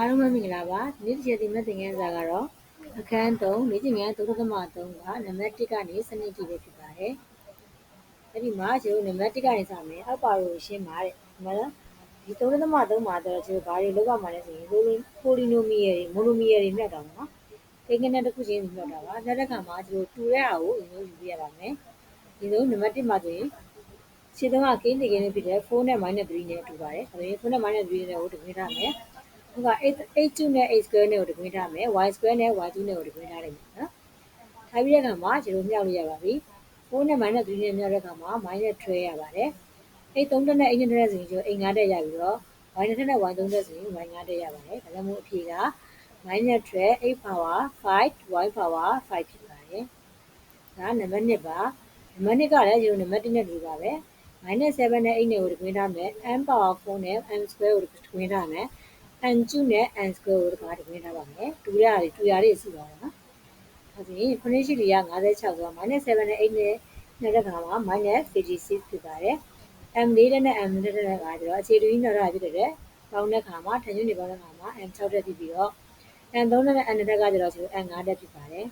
အားလုံးပဲမင်္ဂလာပါဒီနေ့တစ်ချက်ဒီမဲ့သင်ခန်းစာကတော့အခန်း3လေ့ကျင့်ခန်း3.3ကနံပါတ်1ကနေစနစ်ကြည့်ပဲဖြစ်ပါတယ်အဲ့ဒီမှာကျွန်တော်နံပါတ်1ကနေစမယ်အောက်ပါလို့ရှင်းပါတဲ့ဒီမှာဒီ3.3မှာတော့ကျွန်တော်ဘာတွေလုပ်ရမှာလဲဆိုရင်ပိုလီနိုမီယယ်တွေမိုနိုမီယယ်တွေမြတ်တာပေါ့နော်ကိန်းကနဲ့တစ်ခုချင်းမြတ်တာပါနောက်တစ်ခါမှာကျွန်တော်တူတဲ့အားကိုအရင်ယူပြရပါမယ်ဒီလိုနံပါတ်1မှာဆိုရင်ခြေတုံးကကိန်းတကယ်နဲ့ဖြစ်တဲ့4နဲ့ -3 နဲ့တူပါတယ်။အဲဒါ4နဲ့ -3 နဲ့ကိုတခွင်းထားမယ်။ သူက h2 နဲ့ h square နဲ့ကိုတခွင်းထားမယ် y square နဲ့ y2 နဲ့ကိုတခွင်းထားလိုက်မယ်နော်ထားပြီးတဲ့အခါမှာကျွန်တော်မြောက်လို့ရပါပြီ4နဲ့ minus 3နဲ့မြောက်တဲ့အခါမှာ minus 12ရပါတယ်အဲ့3တက်နဲ့8တက်ဆိုရင်ကျွန်တော်8 5တက်ရပြီးတော့ y တက်နဲ့ y 3တက်ဆိုရင် y 5တက်ရပါတယ်ဒါကြောင့်မို့အဖြေက minus 12 8 power 5 y power 5ဖြစ်ပါတယ်ဒါနံပါတ်1ပါနံပါတ်2ကလည်းကျွန်တော်နံပါတ်1နဲ့တူပါပဲ minus 7နဲ့8နဲ့ကိုတခွင်းထားမယ် m power 4နဲ့ m square ကိုတခွင်းထားမယ် n ကျုနဲ့ n square ကိုတခါတခွင်းထားပါမယ်တူရတွေတူရတွေစုပါတော့နော်ဒါဆိုရင်9ရှိလီက56ဆိုတော့ -7 နဲ့8နဲ့နဲ့တဲ့ခါမှာ -56 ဖြစ်ပါတယ် m 4တဲ့နဲ့ m 4တဲ့ကကျတော့အခြေတူကြီးနော်တာဖြစ်တဲ့ပေါင်းတဲ့ခါမှာထန်ညွန့်နေပေါင်းတဲ့ခါမှာ m 6တက်ဖြစ်ပြီးတော့ n 3တဲ့နဲ့ n တက်ကကျတော့ဆို n 5တက်ဖြစ်ပါတယ်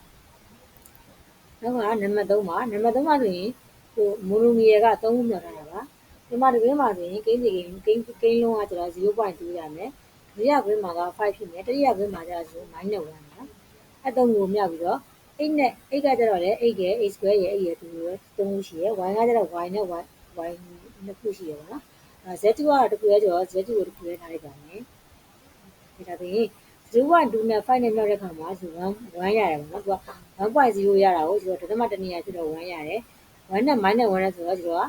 နောက်ကနံပါတ်3ပါနံပါတ်3မှာဆိုရင်ဟိုမိုနိုမီယယ်က3ခုမြောက်ထားတာပါဒီမှာဒီဘက်မှာဆိုရင်ကိန်းစီကိန်းကိန်းကိန်းလုံးကကျတော့0.2ရမယ် ဒုတိယကွင်းမှာက5ဖြစ်မယ်တတိယကွင်းမှာကျတော့ဆို -1 နော်အဲ့သုံးကိုမြောက်ပြီးတော့8နဲ့8ကကျတော့လေ8ရဲ့ a square ရဲ့8ရဲ့2ရဲ့3ခုရှိရဲ့ y ကကျတော့ y နဲ့ y y နှစ်ခုရှိရဲ့ပေါ့နော်အဲ z2 ကတော့တစ်ခုရဲ့ကျတော့ z2 ကိုတစ်ခုရဲ့ထားလိုက်ပါမယ်ဒါဆိုရင်0.2နဲ့5နဲ့မြောက်တဲ့ခါမှာဆို1 1ရတယ်ပေါ့နော်သူက1.0ရတာကိုဆိုတော့ဒသမတနေရာဖြစ်တော့1ရတယ်1နဲ့ minus 1နဲ့ဆိုတော့ကျတော့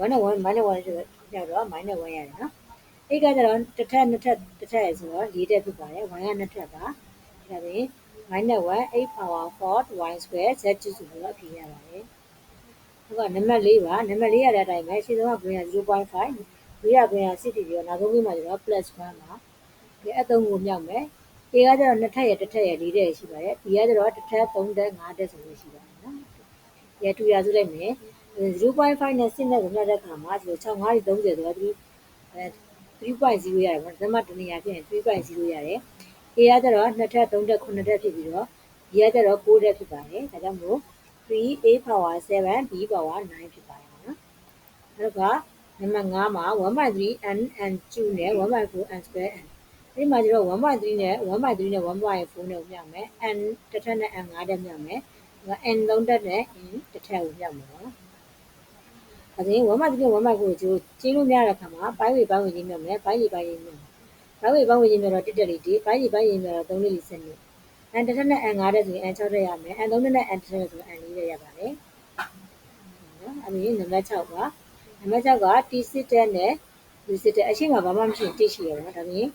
1နဲ့1 minus 1ဆိုတော့မြောက်တော့ minus 1ရတယ်နော် အိတ်ကကျတော့တစ်ထက်နှစ်ထက်တစ်ထက်ဆိုတော့၄တက်ဖြစ်ပါတယ် y ကနှစ်ထက်ပါဒါဆိုရင် minus 1 8 power 4 y square z ကျဆိုတော့အဖြေရပါတယ်ဟုတ်ကနံပါတ်၄ပါနံပါတ်၄ရတဲ့အတိုင်းပဲရှင်းဆုံးက green က0.5ဝိရ green က6တီပြီးတော့နောက်ဆုံးကမှာကျတော့ plus 1ပါဒီအသုံးကိုမြောက်မယ် A ကကျတော့နှစ်ထပ်ရတစ်ထပ်ရ၄တက်ရှိပါတယ် B ကကျတော့တစ်ထပ်3တက်5တက်ဆိုလို့ရှိပါတယ်နော်ရတူရစုလိုက်မယ်0.5နဲ့6နဲ့ဆိုတဲ့အခါမှာဒီ6 5 30ဆိုတော့ဒီအဲ 3.0ရတယ်ပေါ့ဓမ္မတနေရာဖြစ်ရင်3.0ရတယ် A ကကျတော့2ထပ်3ထပ်9ထပ်ဖြစ်ပြီးတော့ B ကကျတော့6ထပ်ဖြစ်ပါတယ်ဒါကြောင့်မို့ 3A power 7 B power 9ဖြစ်ပါတယ်နော်အဲ့တော့နံပါတ်5မှာ1/3 n n 2နဲ့1/4 n square n အဲ့ဒီမှာကျတော့1/3နဲ့1/3နဲ့1/4နဲ့မြောက်မယ် n တစ်ထပ်နဲ့ n 5တက်မြောက်မယ် n 3တက်နဲ့ n တစ်ထပ်ကိုမြောက်မယ်နော် ဒါဆိုရင်1မိုက်1 1မိုက်ကိုကျိုးကျင်းလို့မရတဲ့အခါမှာပိုင်းဝေပိုင်းဝေချင်းမြတ်မယ်ပိုင်းလီပိုင်းချင်းမြတ်ပိုင်းဝေပိုင်းဝေချင်းမြတ်တော့တစ်တက်လီဒီပိုင်းလီပိုင်းချင်းမြတ်တော့3လီစနစ်အန်တစ်ထက်နဲ့အန်5တက်ဆိုရင်အန်6တက်ရမယ်အန်3တက်နဲ့အန်တစ်တက်ဆိုရင်အန်4တက်ရပါတယ်နော်အဲ့ဒီနံပါတ်6ပါနံပါတ်6က T6 တက်နဲ့ U6 တက်အရှိမဘာမှမရှိရင်1ရှိရပါတော့ဒါပြင်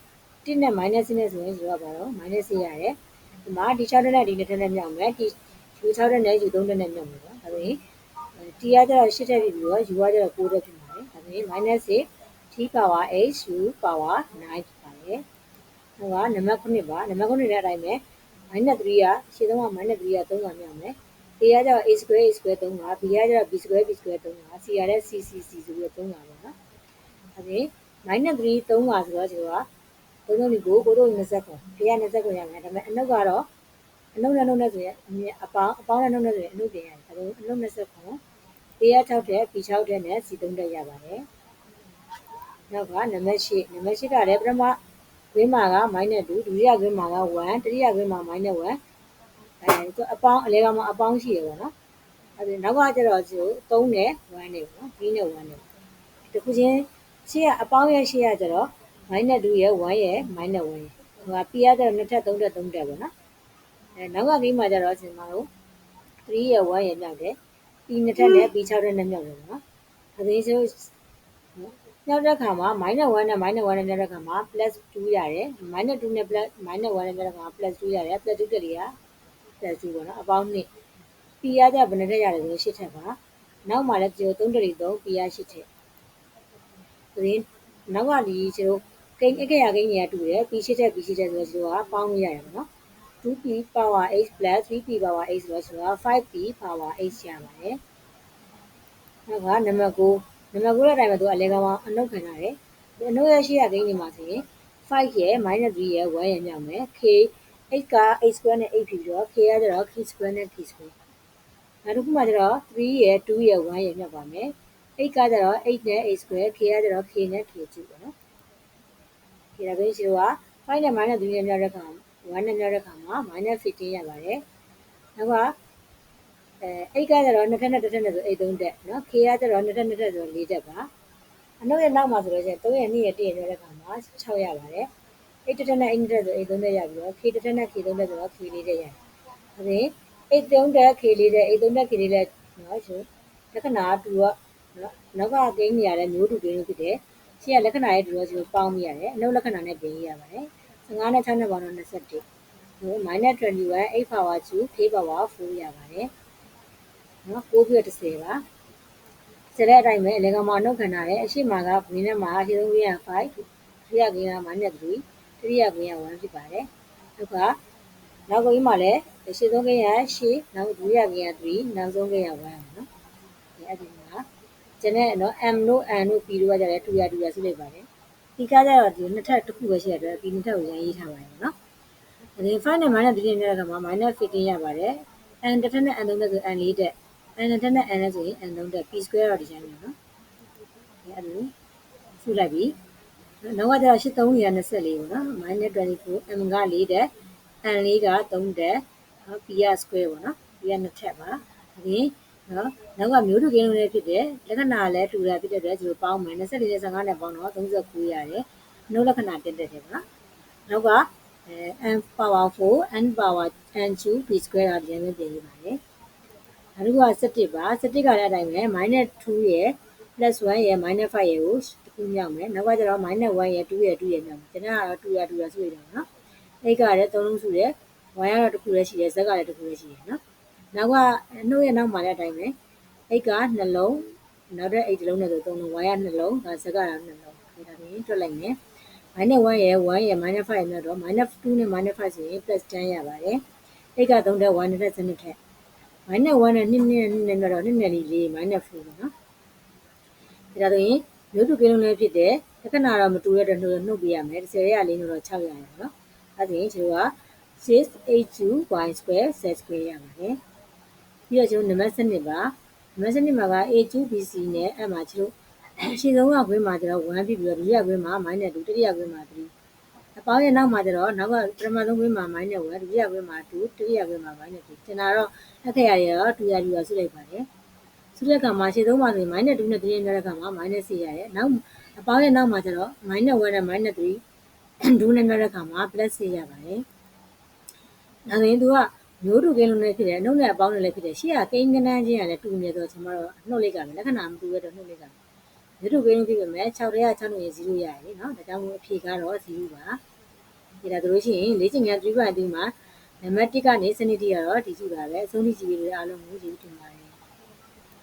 1နဲ့ minus နဲ့ဆိုရင်ဆိုတော့ပါတော့ minus ရတယ်ဒီမှာ D6 တက်နဲ့ D နဲ့တက်နဲ့မြောက်မယ် T U6 တက်နဲ့ U3 တက်နဲ့မြောက်မယ်ပေါ့ဒါပြင် t ကကျတော့8ထပ်ဖြစ်ပြီးတော့ u ကကျတော့9ထပ်ဖြစ်ပါတယ်ဒါဆိုရင် -6 t power h u power 9ဖြစ်ပါတယ်ဟိုကနံပါတ်9ပါနံပါတ်9တဲ့အတိုင်းပဲ -3 ကရှင်းတော့ -3 က3ကမြောက်မယ် a ကကျတော့ a square a square 3က b ကကျတော့ b square b square 3က c ကလည်း c c c ဆိုပြီးတော့3ကပေါ့နော်ဒါဆိုရင် -3 3ကဆိုတော့ကျွန်တော်က3လုံးဒီကိုကိုတို့20ခု120ခုရမယ်ဒါပေမဲ့အနှုတ်ကတော့အနှုတ်နဲ့နှုတ်နဲ့ဆိုရင်အပေါင်းအပေါင်းနဲ့နှုတ်နဲ့ဆိုရင်အနှုတ်ပြင်ရတယ်ဒါဆိုအနှုတ်20ခု A က6ထက် B 6ထက်နဲ့ C 3ထက်ရပါတယ်။နောက်ကနံပါတ်8နံပါတ်8ကလည်းပထမဂိမ်းမှာက -2 ဒုတိယဂိမ်းမှာက1တတိယဂိမ်းမှာ -1 အဲသူအပေါင်းအလဲကောင်မှာအပေါင်းရှိရပေါ့နော်။အဲဒီနောက်ကကျတော့3နဲ့1နဲ့ပေါ့နော်။ B နဲ့1နဲ့တခုချင်းရှေ့ကအပေါင်းရဲ့ရှေ့ကကျတော့ -2 ရဲ့1ရဲ့ -1 ရဲ့ဟိုက P ကကျတော့2ထက်3ထက်3ထက်ပေါ့နော်။အဲနောက်ကဂိမ်းမှာကျတော့ကျွန်တော်တို့3ရဲ့1ရဲ့မြောက်တယ် P နှစ်ထပ်နဲ့ P 6ထပ်နဲ့မြောက်တယ်နော်။ဒါဆိုရင်ဆိုမြောက်တဲ့ခါမှာ -1 နဲ့ -1 နဲ့မြောက်တဲ့ခါမှာ +2 ရတယ်။ -2 နဲ့ +-1 နဲ့မြောက်တဲ့ခါမှာ +2 ရတယ်။ +2 တက်တွေက +2 ပေါ့နော်။အပေါင်းနှစ် P ကကြဘယ်နှစ်ထက်ရတယ်ဆို8ထက်ပါ။နောက်မှာလည်းကျိုး3တက်တွေ3 P က8ထက်။ဆိုရင်နောက်ကဒီကျိုးကိန်းအကြရကိန်းတွေကတူတယ် P 8ထက် P 8ထက်ဆိုတော့ကျိုးကပေါင်းလို့ရတယ်ပေါ့နော်။ 2p power h plus 3p power h ဆိုတော့ဆိုတာ 5p power h ရပါတယ်။နောက်ကနံပါတ်9နံပါတ်9တဲ့အတိုင်းပဲသူအလဲကောင်အနှုတ်ခံရတယ်။ဒီအနှုတ်ရရှိရကိန်းဒီမှာဆိုရင်5ရဲ့ minus 3ရဲ့1ရဲ့မြောက်မယ် k 8က8 square နဲ့8ဖြစ်ပြီးတော့ k ကကျတော့ k square နဲ့ k square နောက်တစ်ခုမှကျတော့3ရဲ့2ရဲ့1ရဲ့မြောက်ပါမယ်8ကကျတော့8နဲ့ 8 square k ကကျတော့ k နဲ့ k ကျပေါ့နော်ဒီဒါပဲရှိတော့5နဲ့ minus 3နဲ့မြောက်တဲ့အခါ 1နဲ့မြောက်တဲ့အခါမှာ minus 15 ရပါတယ်နောက်ကအဲ8ကကျတော့နှစ်ထပ်နဲ့တစ်ထပ်နဲ့ဆို8 3တက်နော် k ကကျတော့နှစ်ထပ်နှစ်ထပ်ဆို4တက်ပါအနောက်ရဲ့နောက်မှာဆိုလို့ရှိရင်3ရဲ့2ရဲ့1ရဲ့မြောက်တဲ့အခါမှာ6ရပါတယ်8တစ်ထပ်နဲ့8တစ်ထပ်ဆို8 3တက်ရပြီးတော့ k တစ်ထပ်နဲ့ k 3တက်ဆိုတော့ k 4တက်ရတယ်ဒါပြင်8 3တက် k 4တက်8 3တက် k 4တက်နော်ဆိုလက္ခဏာတူတော့နော်နောက်ကကိန်းနေရတဲ့မျိုးတူကိန်းလို့ဖြစ်တယ်ရှေ့ကလက္ခဏာရဲ့တူတော့ဆိုပေါင်းမိရတယ်အနောက်လက္ခဏာနဲ့ပြင်ရပါတယ် 15နဲ့6နဲ့ပေါင်းတော့21ဟို -21 8 power 2 k power 4ရပါတယ်နော်9ပြီးတော့10ပါစတဲ့အတိုင်းပဲအလေကမှာနှုတ်ခန္ဓာရဲ့အရှိမကဘင်းနဲ့မှာရှင်းဆုံးက5ဒုတိယကိန်းက -3 တတိယကိန်းက1ဖြစ်ပါတယ်နောက်ကနောက်ကိန်းမှာလည်းရှင်းဆုံးကိန်းက8နောက်ဒုတိယကိန်းက3နောက်ဆုံးကိန်းက1ပါနော်ဒီအဲ့ဒီမှာကျန်တဲ့နော် m တို့ n တို့ p တို့ကကြတယ်2ရ2ရဆုလိုက်ပါတယ် ဒီကကြတော့ဒီနှစ်ထပ်တစ်ခုပဲရှိရတဲ့ဒီနှစ်ထပ်ကိုရန်ရေးထားပါတယ်နော်ဒီ5နဲ့ minus 3နဲ့ကမှာ minus 15ရပါတယ် n တစ်ထပ်နဲ့ n သုံးတက်ဆို n 4တက် n တစ်ထပ်နဲ့ n နဲ့ဆိုရင် n သုံးတက် p square တော့ဒီတိုင်းပဲနော်ဒီအဲ့လိုဆုလိုက်ပြီနောက်ကကျတော့83ရ24ပေါ့နော် minus 24 m က4တက် n 4က3တက် p က square ပေါ့နော် p ကနှစ်ထပ်ပါဒီ နော်နောက်ကမျိုးတူကင်းလုံးလေးဖြစ်တယ်လက္ခဏာလည်းတူတာဖြစ်တဲ့အတွက်ဒီလိုပေါင်းမယ်24နဲ့15နဲ့ပေါင်းတော့39ရတယ်နှုတ်လက္ခဏာတက်တက်တယ်ပေါ့နော်နောက်ကအဲ n power 4 n power n 2 p square ကပြန်ပြန်ပြင်ရပါတယ်နောက်တစ်ခုက17ပါ17ကလည်းအတိုင်းပဲ -2 ရယ် +1 ရယ် -5 ရယ်ကိုတစ်ခုမြောက်မယ်နောက်ကကျတော့ -1 ရယ်2ရယ်2ရယ်မြောက်မယ်ကျွန်တော်ကတော့2ရ2ရဆိုရတော့နော်အဲ့ကလည်း3လုံးစုတယ် y ကတော့တစ်ခုလည်းရှိတယ် z ကလည်းတစ်ခုလည်းရှိတယ်နော် နောက်ကနှုတ်ရဲ့နောက်မှာလည်းအတိုင်းပဲ8ကနှလုံးနောက်တဲ့8လုံးနဲ့ဆို3လုံး y ကနှလုံးဒါ z ကလည်းနှလုံးဒါပြင်တွက်လိုက်မယ် minus 1ရယ်1ရယ် minus 5ရယ်မြတ်တော့ minus 2နဲ့ minus 5ဆိုရင် plus 10ရပါတယ်8က3တက်1တက်7တက် minus 1နဲ့2နဲ့2နဲ့မြတ်တော့2နဲ့4 minus 4ပေါ့နော်ဒါဆိုရင်မျိုးတူကင်းလုံးလေးဖြစ်တဲ့လက္ခဏာတော့မတူတဲ့အတွက်နှုတ်နှုတ်ပြရမယ်10ရ4နဲ့တော့6ရရပါနော်အဲဒါဆိုရင်ကျွန်တော်က 6a2y square z square ရပါတယ် ပြီးတော့ကျွန်တော်နံပါတ်7ပါနံပါတ်7မှာက a2bc နဲ့အဲ့မှာကျွန်တော်ရှင်းဆုံးကခွင်းမှာကျတော့1ဖြစ်ပြီးတော့ဒုတိယခွင်းမှာ -2 ဒုတိယခွင်းမှာ3အပေါင်းရဲ့နောက်မှာကျတော့နောက်ကပထမဆုံးခွင်းမှာ -1 ဒုတိယခွင်းမှာ2ဒုတိယခွင်းမှာ -2 ကျန်တာတော့အခက်ရရတော့2ရ2ရဆုလိုက်ပါတယ်ဆုတဲ့ကမှာရှင်းဆုံးမှာဆိုရင် -2 နဲ့3နဲ့3နဲ့တဲ့ကမှာ -4 ရတယ်နောက်အပေါင်းရဲ့နောက်မှာကျတော့ -1 နဲ့ -3 ဒုနဲ့တဲ့ကမှာ +4 ရပါတယ်ဒါဆိုရင်သူက မျိုးတူကင်းလုံးနဲ့ဖြစ်တယ်အနှုတ်နဲ့အပေါင်းနဲ့လည်းဖြစ်တယ်ရှေ့ကကိန်းကနန်းချင်းကလည်းတူနေတော့ကျွန်မတို့နှုတ်လေးကပဲလက္ခဏာမတူရတော့နှုတ်လေးကမျိုးတူကင်းလုံးဖြစ်ပေမဲ့6တဲ့က6နဲ့0ရရတယ်နော်ဒါကြောင့်မို့အဖြေကတော့0ပါဒီဒါဆိုလို့ရှိရင်လေ့ကျင့်ခန်း3.3မှာနံပါတ်1ကနေစနစ်တိကတော့ဒီကြည့်ပါပဲအဆုံးထိကြည့်ပြီးအားလုံးကိုကျေးဇူးတင်ပါတယ်